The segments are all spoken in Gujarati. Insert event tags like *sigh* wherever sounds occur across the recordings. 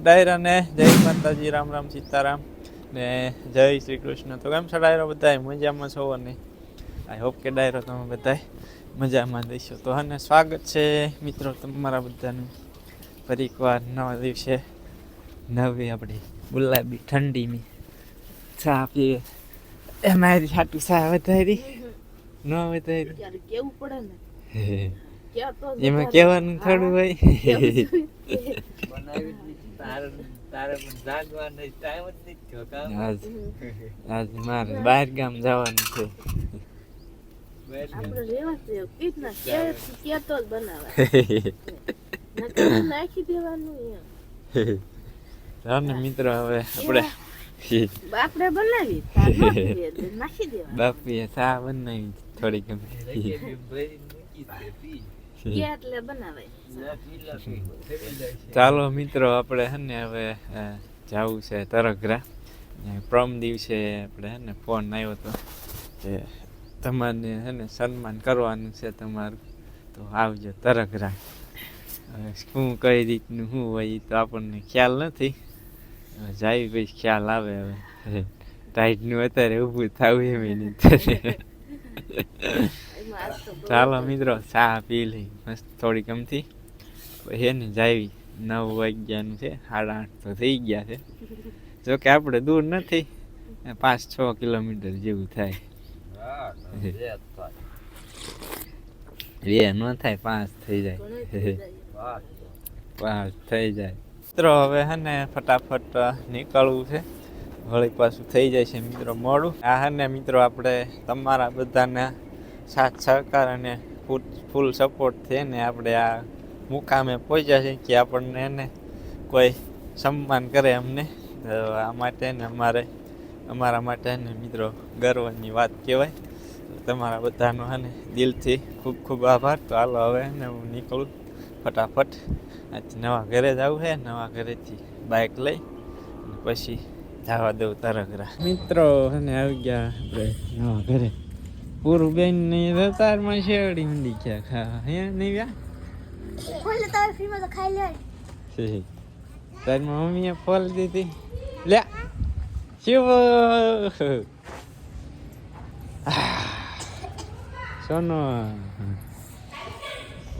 ડાયરાને જય માતાજી રામ રામ સીતારામ ને જય શ્રી કૃષ્ણ. તો કેમ છો ડાયરો બધા મજામાં છો ને આઈ હોપ કે ડાયરો તમે બધા મજામાં દઈશો તો અને સ્વાગત છે મિત્રો તમારા બધાનું. ફરી એકવાર નવા દિવસે નવી આપણી ગુલાબી ઠંડીની ચા પીએ. એમાં સાટું ચા વધારી. ન વધારી. કેવું પડે ને? એમાં કહેવાનું થોડું હોય. *laughs* આજ આજ મારે બહાર ગામ જવાનું છે. મિત્રો હવે આપણે આપણે બનાવી બાપીએ ચા બનાવી થોડી ચાલો મિત્રો આપણે હે ને હવે જવું છે તરગરા પ્રમ દિવસે આપણે હે ને ફોન આવ્યો હતો કે તમારે હે ને સન્માન કરવાનું છે તમારું. તો આવજો તરગરા હવે શું કઈ રીતનું શું હોય તો આપણને ખ્યાલ નથી. જાય પછી ખ્યાલ આવે હવે. ટાઈટનું અત્યારે ઊભું થવું એમ બહુ *laughs* ચાલો મિત્રો, ચા પી લઈ. મસ્ત થોડી ગમતી. પછી ને જાવી. નવ વાગ્યાનું છે, સાડા આઠ તો થઈ ગયા છે. જો કે આપણે દૂર નથી પાંચ છ કિલોમીટર જેવું થાય. બે ન થાય, પાંચ થઈ જાય. પાંચ થઈ જાય. મિત્રો, હવે હે ને ફટાફટ નીકળવું છે. વળી પાછું થઈ જાય છે મિત્રો મોડું. આ હે ને મિત્રો, આપણે તમારા બધાના સાથ સહકાર અને ફૂલ ફૂલ થઈને આપણે આ મુકામે પહોંચ્યા છીએ કે આપણને એને કોઈ સન્માન કરે અમને. આ માટે ને અમારે, અમારા માટે ને મિત્રો ગર્વની વાત કહેવાય. તમારા બધાનો અને દિલથી ખૂબ ખૂબ આભાર. તો હાલો હવે ને હું નીકળું ફટાફટ. આજે નવા ઘરે જવું છે નવા ઘરેથી બાઇક લઈ પછી જવા દઉં તરગરા મિત્રો અને આવી ગયા આપણે નવા ઘરે. પૂરું બેન ને રતારમાં શેરડી ઊંડી ગયા ખા હે નહીં વ્યા ખોલે તારે ફ્રીમાં તો ખાઈ લે છે તારી મમ્મીએ ફોલ દીધી. લે શિવ સોનો.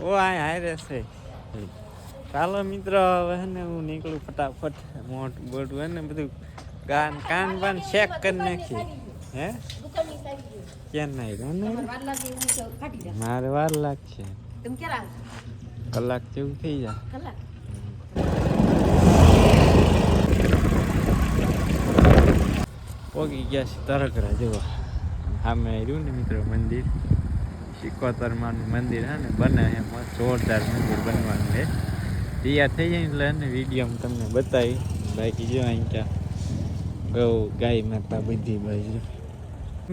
ઓ આ હારે છે. ચાલો મિત્રો હવે હે ને હું નીકળું ફટાફટ. મોટું બોટું હે ને બધું કાન કાન બાન ચેક કરી નાખી હે? કેમ નહીં મારે વાર લાગશે. કલાક જેવું થઈ જાય. કલાક ગયા છે તરકરા જોવા સામે રહ્યું ને મિત્રો મંદિર. સિકોતરમાનું મંદિર હા ને, બને એમાં જોરદાર મંદિર બનવાનું છે. તૈયાર થઈ જાય એટલે એને વિડીયોમાં તમને બતાવી. બાકી જો અહીં ક્યાં ગૌ, ગાય, માતા બધી બાજુ.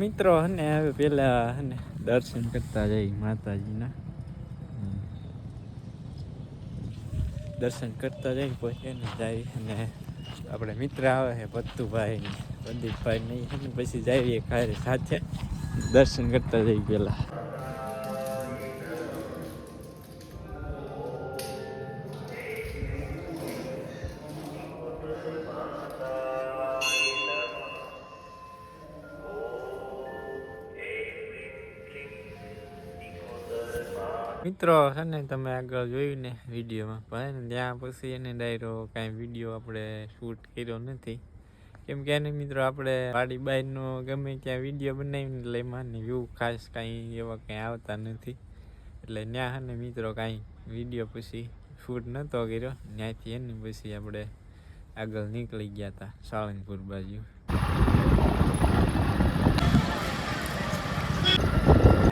મિત્રો હને, હવે પેલા હને દર્શન કરતા જઈ માતાજીના. દર્શન કરતા જઈ પછી એને જાય અને આપણે મિત્ર આવે છે ભત્તુભાઈ ને નહીં પછી જઈએ ખારે સાથે. દર્શન કરતા જઈ પેલા. મિત્રો, છે ને, તમે આગળ જોયું ને વિડીયોમાં, પણ ત્યાં પછી એને ડાયરો કાંઈ વીડિયો આપણે શૂટ કર્યો નથી. કેમ કે એને મિત્રો, આપણે વાડી બાઈનો ગમે ત્યાં વીડિયો બનાવીને એટલે એમાં વ્યૂ ખાસ કાંઈ એવા કાંઈ આવતા નથી. એટલે ત્યાં ને મિત્રો કાંઈ વીડિયો પછી શૂટ નહોતો કર્યો. ત્યાંથી એને પછી આપણે આગળ નીકળી ગયા હતા સાળંગપુર બાજુ.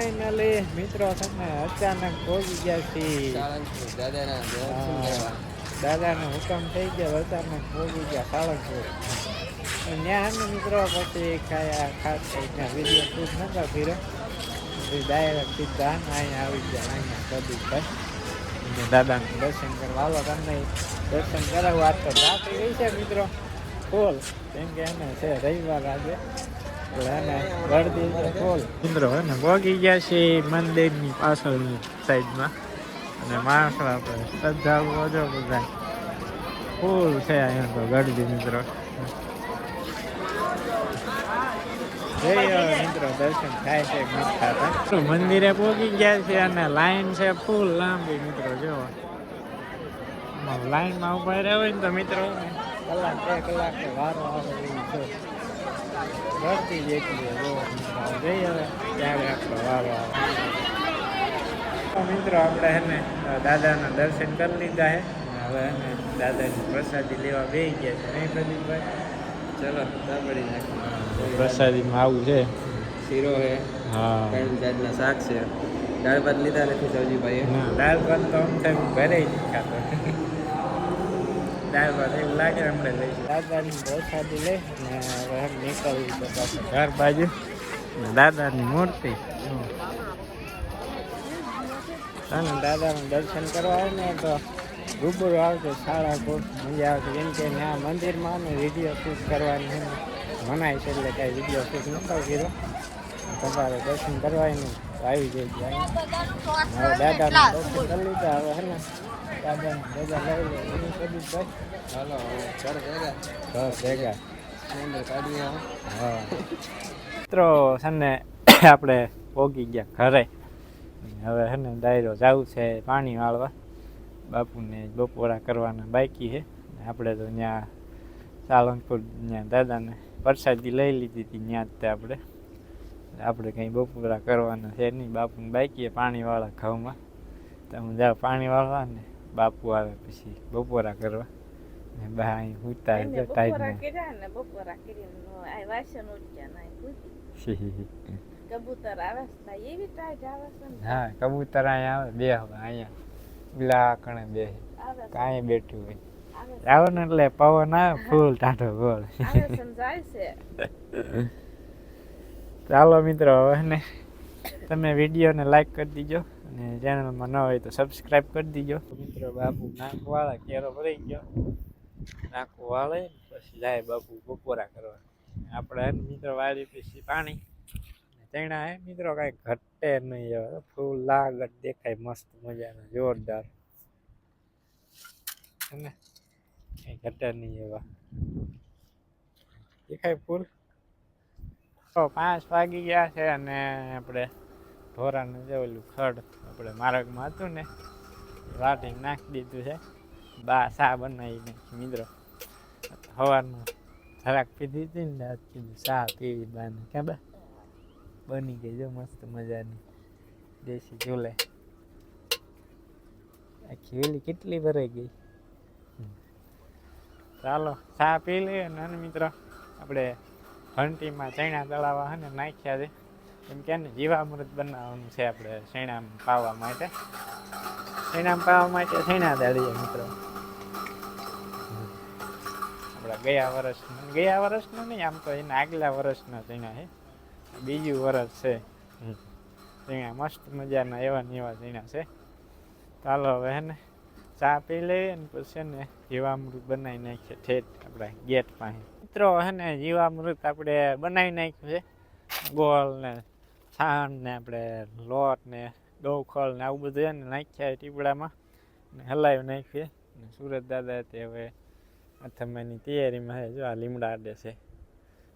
ફાઇનલી મિત્રો તમે અચાનક પહોંચી ગયા છીએ. દાદાનો હુકમ થઈ ગયો અચાનક પહોંચી ગયા સાળંગપુર ત્યાં મિત્રો પછી ખાયા ખાસ કરીને વીડિયો શૂટ નતા ફીરો પછી ડાયરેક્ટ સીધા અહીંયા આવી ગયા અહીંયા કદી ભાઈ દાદાને દર્શન કરવા આવો તમને દર્શન કરાવવું આજ તો રાત્રિ ગઈ છે મિત્રો. ફૂલ કેમ કે એને છે રવિવાર આજે. મિત્રો હે ને પહોંચી ગયા છે મંદિરની પાછળની સાઈડમાં. અને માણસો આપણે શ્રદ્ધાળુઓ જો બધા. ફૂલ છે અહીંયા તો ગરદી મિત્રો. મંદિરે પહોંચી ગયા છે અને લાઈન છે ફૂલ લાંબી, મિત્રો જો લાઈનમાં ઊભા રહ્યા હોય ને તો મિત્રો, કલાક, બે કલાક વારો આવે ભરતી જ એટલી જો જઈએ હવે ત્યારે આપણો વારો આવે મિત્રો આપણે હે ને દાદાના દર્શન કરી લીધા હે. હવે હે ને દાદાની પ્રસાદી લેવા બે ગયા છે. નહીં પ્રદીપભાઈ? ચલો દાબડી નાખી પ્રસાદીમાં આવું છે. શીરો હે. હા. ત્રણ જાતના શાક છે. દાળ ભાત લીધા નથી સૌજીભાઈએ દાળ ભાત તો આમ થાય ભરે ઘરે જ ખાતો દાળ વાગે એવું લાગે, હમણે લઈ દાદાની પ્રસાદી લઈ ને હવે નીકળવું તો પાછું ઘર બાજુ. દાદાની મૂર્તિ. અને દાદાનું દર્શન કરવા આવે ને તો રૂબરૂ આવશે સાડા ફૂટ મજા આવશે. કેમ કે ત્યાં મંદિરમાં ને વીડિયો શૂટ કરવાની મનાય છે એટલે કાંઈ વીડિયો શૂટ નતો કર્યો તમારે દર્શન કરવા આવી જાય હવે દાદાનું દર્શન કરી લીધા. હવે હે ને દાદાને દાદા લઈ લે. એની પ્રદીપભાઈ હવે ઘર ભેગા. ઘર ભેગા. હા. મિત્રો છે ને *coughs* આપણે પોગી ગયા ઘરે. હવે છે ને ડાયરો જવું છે પાણી વાળવા. બાપુને બપોરા કરવાના બાકી છે. આપણે તો ત્યાં સાલંગપુર ત્યાં દાદાને પ્રસાદી લઈ લીધી હતી ત્યાં જ તે આપણે. આપણે કંઈ બપોરા કરવાના છે નહીં. બાપુને બાકી છે પાણીવાળા ઘઉંમાં. તમે જાઓ પાણી વાળવા ને બાપુ આવે પછી બપોરા કરવા. ને બા અહીં ઉતાર એને જો બપોરા ને બપોરા કરીને આ વાસણ ઉઠ્યા ના પૂછી કબૂતર આવે એવી ટાઈટ આવે છે ને હા કબૂતર અહીંયા આવે બે હવે અહીંયા પેલા કણે બે કાંઈ બેઠું હોય આવે ને એટલે પવન આવે ફૂલ ટાઢો ગોળ આવે છે ને ચાલો મિત્રો હવે ને તમે વિડીયોને લાઈક કરી દીજો અને ચેનલમાં ન હોય તો સબસ્ક્રાઈબ કરી દીજો મિત્રો બાપુ નાક વાળા કેરો ભરાઈ ગયો નાક વાળે, પછી જાય બાપુ બપોરા કરવા આપણે મિત્રો વાળી પછી પાણી. તેણા હે, મિત્રો કાંઈ ઘટે નહીં હવે. ફૂલ લાગટ દેખાય, મસ્ત મજાનો, જોરદાર. ને? કાંઈ ઘટે નહીં એવા દેખાય ફૂલ? તો પાંચ વાગી ગયા છે અને આપણે ઢોરાનું જે ઓલું ખડ આપણે માર્ગમાં હતું ને વાટી નાખી દીધું છે. બા સા બનાવી નાખી મિત્રો. સવારમાં જરાક પીધી હતી ને આજ કીધું સા પીવી બાને. ક્યાં બા? બની ગઈ જો મસ્ત મજાની દેશી ચૂલે આખી ઓલી કેટલી ભરાઈ ગઈ. ચાલો ચા પી લઈએ અને મિત્રો. આપણે ઘંટીમાં ચણા દળાવા અને નાખ્યા છે. એમ કે ને જીવામૃત બનાવવાનું છે આપણે શૈણામ પાવા માટે. શૈણામ પાવા માટે શેણા દળીએ મિત્રો. ગયા વર્ષ ગયા વર્ષનો નહીં આમ તો એના આગલા વર્ષના ચણા છે બીજું વર્ષ છે. હમ. મસ્ત મજાના એવા ને એવા ચણા છે. ચાલો હવે હે ને ચા પી લઈએ ને પછી ને જીવામૃત બનાવી નાખીએ ઠેઠ આપણા ગેટ પાસે. મિત્રો હે ને જીવામૃત આપણે બનાવી નાખ્યું છે. ગોળ ને છાણ ને આપણે લોટ ને ગૌખોળ ને આવું બધું ને નાખ્યા ટીપડામાં. ને હલાવી નાખ્યું છે ને સુરત દાદા તે હવે અથમાની તૈયારીમાં છે. જો આ લીમડા આડે છે.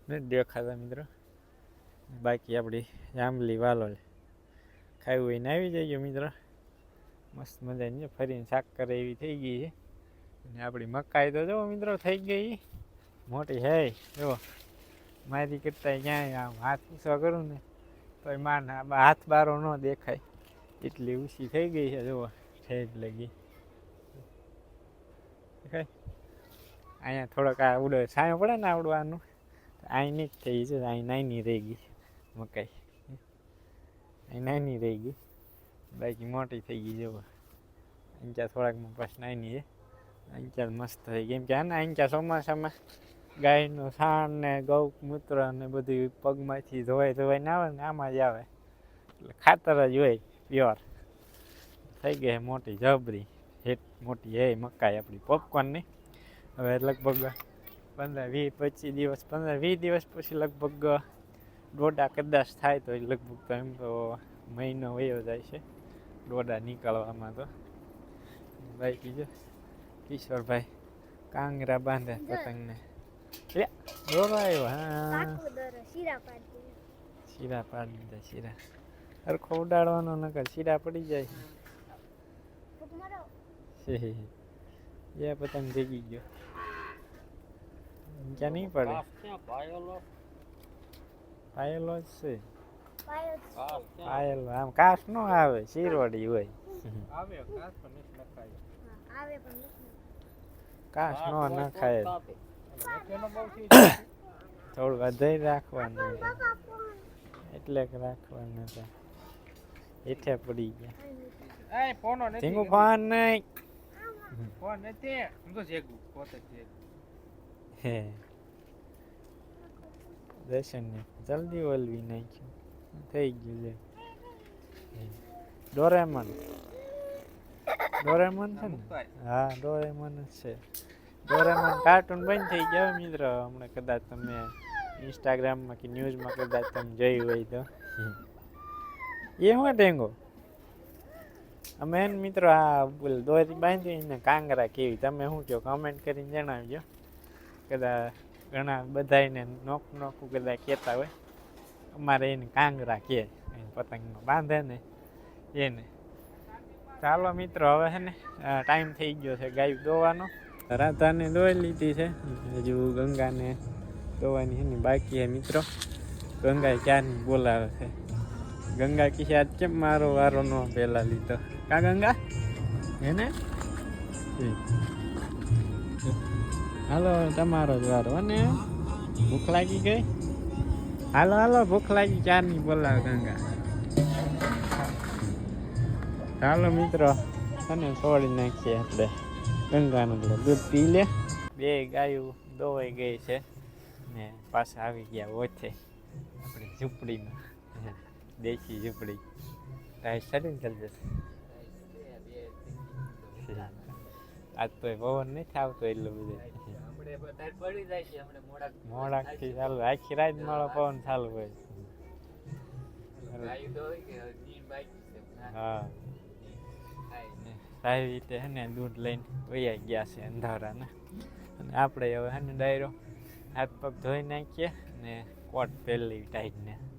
નથી દેખાતા મિત્રો. બાકી આપણી જાંબલી વાલો ખાવું હોય ને આવી જઈએ મિત્રો. મસ્ત મજાની ફરીને શાક કરે એવી થઈ ગઈ છે. અને આપણી મકાઈ તો જો મિત્રો થઈ ગઈ. મોટી હે જો મારી કરતા ક્યાંય આમ હાથ ઊંચો કરું ને તો માન હાથ બારો ન દેખાય. એટલી ઊંચી થઈ ગઈ છે. જુઓ ઠેક લગી દેખાય અહીંયા થોડોક આ ઉડે, છાંયો પડે ને આવડવાનું? અહીં નહીં થઈ છે, અહીં નાની રહી ગઈ મકાઈ. અહીં નાની રહી ગઈ. બાકી મોટી થઈ ગઈ જુઓ અહીંયા થોડાકમાં પછી નાની છે. અહીંયા મસ્ત થઈ ગઈ. કેમ કે આને અહીંયા ચોમાસામાં ગાયનું છાણ ને ગૌ મૂત્ર ને બધું પગમાંથી ધોવાઈ ધોવાઈને આવે ને, આમાં જ આવે. એટલે ખાતર જ હોય, પ્યોર. થઈ ગઈ મોટી જબરી. હેટ મોટી હે મકાઈ આપણી. પોપકોર્નની હવે લગભગ પંદર વીસ પચીસ દિવસ પંદર વીસ દિવસ પછી લગભગ દોઢા કદાચ થાય તો લગભગ તો એમ તો મહિનો વયો જાય છે દોઢા નીકળવામાં તો. ભાઈ બીજો? કિશોરભાઈ કાંગરા બાંધે પતંગને. દોરો આવ્યો હા. શીરા પાડી દીધા શીરા સરખો ઉડાડવાનો નકર શીરા પડી જાય. ફૂક એ પતંગ ભેગી ગયો. ક્યાં નહીં પડે? પાયેલો. જ છે. પાયો પાયેલો આમ કાશ નો આવે શીરવડી હોય. આવે પણ નથી કાશ નો નખાય થોડું વધારે રાખવાનું એટલે રાખવાનું હતા. હેઠે પડી ગયા. ફોન નહીં હે દર્શન ને જલ્દી ઓલવી નાખ્યું થઈ ગયું છે હે. ડોરેમોન ડોરેમોન છે ને હા ડોરેમોન જ છે ડોરેમોન કાર્ટૂન બંધ થઈ ગયા મિત્રો હમણાં કદાચ તમે ઇન્સ્ટાગ્રામમાં કે ન્યૂઝમાં કદાચ તમે જોયું હોય તો એ શું ટેંગો અમે મિત્રો આ બોલ દોરી બાંધીને કાંગરા કેવી? તમે શું કહો કમેન્ટ કરીને જણાવજો. કદાચ ઘણા બધાને નોક નોકું કદાચ કહેતા હોય. અમારે એને કાંગરા કહે. પતંગમાં બાંધે ને એને. ચાલો મિત્રો, હવે છે ને ટાઈમ થઈ ગયો છે ગાય દોવાનો. રાધાને દોઈ લીધી છે. હજુ ગંગાને દોવાની છે બાકી છે મિત્રો. ગંગા ક્યાંની બોલાવે છે? ગંગા કિસે, આજ કેમ મારો વારો નો પહેલા લીધો? કા ગંગા? એને? હાલો, તમારો જ વારો, અને? ભૂખ લાગી ગઈ? હાલો હાલો, ભૂખ લાગી ક્યારની બોલાવે ગંગા. ચાલો મિત્રો, અને છોડી નાખીએ આપણે. ગંગાનું દૂધ પી લે. બે ગાયું દોવાઈ ગઈ છે, ને પાછા આવી ગયા ઓછે આપણી ઝૂંપડીમાં. દેશી ઝૂંપડી. ટાઈટ સારી ચાલી જશે આજ તો પવન નથી આવતો એટલું બધું. મોડાકથી ચાલુ. આખી રાત માળો પવન ચાલુ હોય. હા. ને સારી રીતે હે ને દૂધ લઈને વૈયા ગયા છે અંધારાને. અને આપણે હવે હે ને ડાયરો. હાથ પગ ધોઈ નાખીએ ને કોટ પહેરી ટાઈટને.